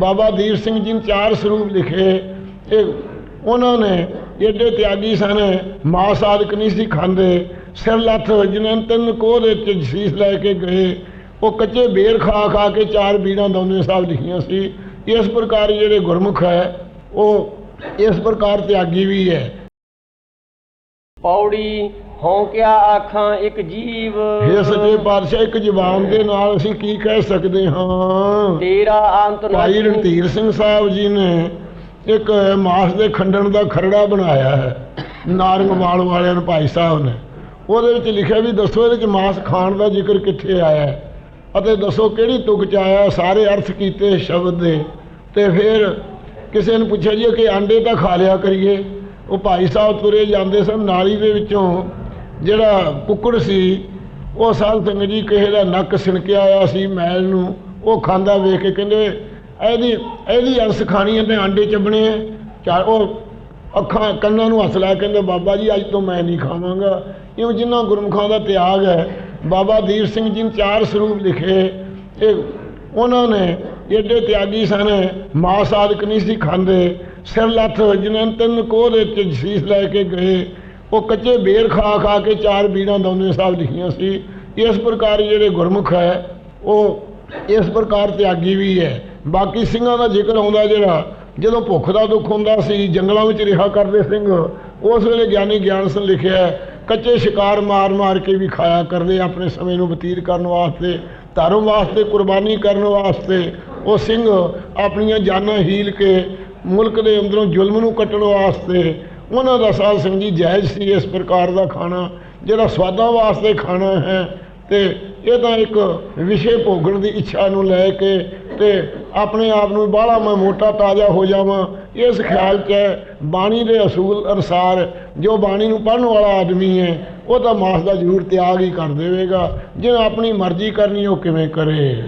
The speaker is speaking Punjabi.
ਬਾਬਾ ਦੀਪ ਸਿੰਘ ਜੀ ਨੇ ਚਾਰ ਸਰੂਪ ਲਿਖੇ। ਇਹ ਉਹਨਾਂ ਨੇ ਏਡੇ ਤਿਆਗੀ ਸਨ, ਮਾਸ ਆਦਿਕ ਨਹੀਂ ਸੀ ਖਾਂਦੇ। ਸਿਰ ਲੱਥ ਜਿਨ੍ਹਾਂ ਤਿੰਨ ਕੋਹ ਦੇ ਚ ਸੀਸ ਲੈ ਕੇ ਗਏ। ਉਹ ਕੱਚੇ ਬੇਰ ਖਾ ਖਾ ਕੇ ਚਾਰ ਬੀੜਾਂ ਦੋਨੇ ਸਾਹਿਬ ਲਿਖੀਆਂ ਸੀ। ਇਸ ਪ੍ਰਕਾਰ ਜਿਹੜੇ ਗੁਰਮੁਖ ਹੈ, ਉਹ ਇਸ ਪ੍ਰਕਾਰ ਤਿਆਗੀ ਵੀ ਹੈ। ਪੌੜੀ ਹੌਂਕਿਆ ਆਖਾਂ ਇੱਕ ਜੀਵ। ਇਹ ਸੱਚੇ ਪਾਤਸ਼ਾਹ ਇੱਕ ਜ਼ਬਾਨ ਦੇ ਨਾਲ ਅਸੀਂ ਕੀ ਕਹਿ ਸਕਦੇ ਹਾਂ? ਤੇਰਾ ਅੰਤ ਨਾ ਭਾਈ ਰਣਧੀਰ ਸਿੰਘ ਸਾਹਿਬ ਜੀ ਨੇ ਇੱਕ ਮਾਸ ਦੇ ਖੰਡਣ ਦਾ ਖਰੜਾ ਬਣਾਇਆ ਹੈ ਨਾਰੰਗਵਾਲ ਵਾਲਿਆਂ ਨੇ ਭਾਈ ਸਾਹਿਬ ਨੇ। ਉਹਦੇ ਵਿੱਚ ਲਿਖਿਆ ਵੀ ਦੱਸੋ ਇਹਦੇ ਵਿੱਚ ਮਾਸ ਖਾਣ ਦਾ ਜ਼ਿਕਰ ਕਿੱਥੇ ਆਇਆ ਹੈ? ਅਤੇ ਦੱਸੋ ਕਿਹੜੀ ਤੁਕ ਚ ਆਇਆ ਸਾਰੇ ਅਰਥ ਕੀਤੇ ਸ਼ਬਦ ਦੇ। ਤੇ ਫਿਰ ਕਿਸੇ ਨੇ ਪੁੱਛਿਆ ਜੀ ਕਿ ਆਂਡੇ ਤਾਂ ਖਾ ਲਿਆ ਕਰੀਏ। ਉਹ ਭਾਈ ਸਾਹਿਬ ਤੁਰੇ ਜਾਂਦੇ ਸਨ ਨਾਲੀ ਦੇ ਵਿੱਚੋਂ। ਜਿਹੜਾ ਕੁੱਕੜ ਸੀ, ਉਹ ਸਾਧ ਸੰਗਤ ਜੀ ਕਿਸੇ ਦਾ ਨੱਕ ਸਿਣਕਿਆ ਆਇਆ ਸੀ ਮੈਲ ਨੂੰ। ਉਹ ਖਾਂਦਾ ਵੇਖ ਕੇ ਕਹਿੰਦੇ, ਇਹਦੀ ਇਹਦੀ ਅਰਸ ਖਾਣੀ ਹੈ ਤੇ ਆਂਡੇ ਚੱਬਣੇ ਹੈ ਚਾਰ, ਉਹ ਅੱਖਾਂ, ਕੰਨਾਂ ਨੂੰ ਹੱਸ ਲਾ ਕੇ ਕਹਿੰਦੇ, ਬਾਬਾ ਜੀ, ਅੱਜ ਤੋਂ ਮੈਂ ਨਹੀਂ ਖਾਵਾਂਗਾ। ਇਹ ਜਿਨ੍ਹਾਂ ਗੁਰਮੁਖਾਂ ਦਾ ਤਿਆਗ ਹੈ, ਬਾਬਾ ਦੀਪ ਸਿੰਘ ਜੀ ਨੇ ਚਾਰ ਸਰੂਪ ਲਿਖੇ। ਇਹ, ਉਹਨਾਂ ਨੇ ਏਡੇ ਤਿਆਗੀ ਸਨ, ਮਾਂ ਆਦਿਕ ਨਹੀਂ ਸੀ ਖਾਂਦੇ। ਸਿਰ ਲੱਥ ਜਿਨ੍ਹਾਂ ਤਿੰਨ ਕੋਹ ਦੇ ਚ ਸੀਸ ਲੈ ਕੇ ਗਏ, ਉਹ ਕੱਚੇ ਬੇਰ ਖਾ ਖਾ ਕੇ ਚਾਰ ਬੀੜਾਂ ਦੋਨੇ ਸਾਹਿਬ ਲਿਖੀਆਂ ਸੀ। ਇਸ ਪ੍ਰਕਾਰ ਜਿਹੜੇ ਗੁਰਮੁਖ ਹੈ, ਉਹ ਇਸ ਪ੍ਰਕਾਰ ਤਿਆਗੀ ਵੀ ਹੈ। ਬਾਕੀ ਸਿੰਘਾਂ ਦਾ ਜ਼ਿਕਰ ਆਉਂਦਾ ਜਿਹੜਾ, ਜਦੋਂ ਭੁੱਖ ਦਾ ਦੁੱਖ ਹੁੰਦਾ ਸੀ, ਜੰਗਲਾਂ ਵਿੱਚ ਰਿਹਾ ਕਰਦੇ ਸਿੰਘ, ਉਸ ਵੇਲੇ ਗਿਆਨੀ ਗਿਆਨ ਸਿੰਘ ਲਿਖਿਆ ਕੱਚੇ ਸ਼ਿਕਾਰ ਮਾਰ ਮਾਰ ਕੇ ਵੀ ਖਾਇਆ ਕਰਦੇ ਆਪਣੇ ਸਮੇਂ ਨੂੰ ਬਤੀਤ ਕਰਨ ਵਾਸਤੇ, ਧਰਮ ਵਾਸਤੇ, ਕੁਰਬਾਨੀ ਕਰਨ ਵਾਸਤੇ। ਉਹ ਸਿੰਘ ਆਪਣੀਆਂ ਜਾਨਾਂ ਹੀਲ ਕੇ ਮੁਲਕ ਦੇ ਅੰਦਰੋਂ ਜ਼ੁਲਮ ਨੂੰ ਕੱਟਣ ਵਾਸਤੇ ਉਹਨਾਂ ਦਾ ਸਾਧ ਸਿੰਘ ਜੀ ਜਾਇਜ਼ ਸੀ ਇਸ ਪ੍ਰਕਾਰ ਦਾ ਖਾਣਾ ਜਿਹੜਾ ਸਵਾਦਾਂ ਵਾਸਤੇ ਖਾਣਾ ਹੈ ਤੇ ਇਹ ਤਾਂ ਇੱਕ ਵਿਸ਼ੇ ਭੋਗਣ ਦੀ ਇੱਛਾ ਨੂੰ ਲੈ ਕੇ ਤੇ ਆਪਣੇ ਆਪ ਨੂੰ ਬਾਹਲਾ ਮੈਂ ਮੋਟਾ ਤਾਜ਼ਾ ਹੋ ਜਾਵਾਂ ਇਸ ਖਿਆਲ 'ਚ ਹੈ, ਬਾਣੀ ਦੇ ਅਸੂਲ ਅਨੁਸਾਰ ਜੋ ਬਾਣੀ ਨੂੰ ਪੜ੍ਹਨ ਵਾਲਾ ਆਦਮੀ ਹੈ ਉਹ ਤਾਂ ਮਾਸ ਦਾ ਜ਼ਰੂਰ ਤਿਆਗ ਹੀ ਕਰ ਦੇਵੇਗਾ ਜਿਹਨੇ ਆਪਣੀ ਮਰਜ਼ੀ ਕਰਨੀ ਉਹ ਕਿਵੇਂ ਕਰੇ।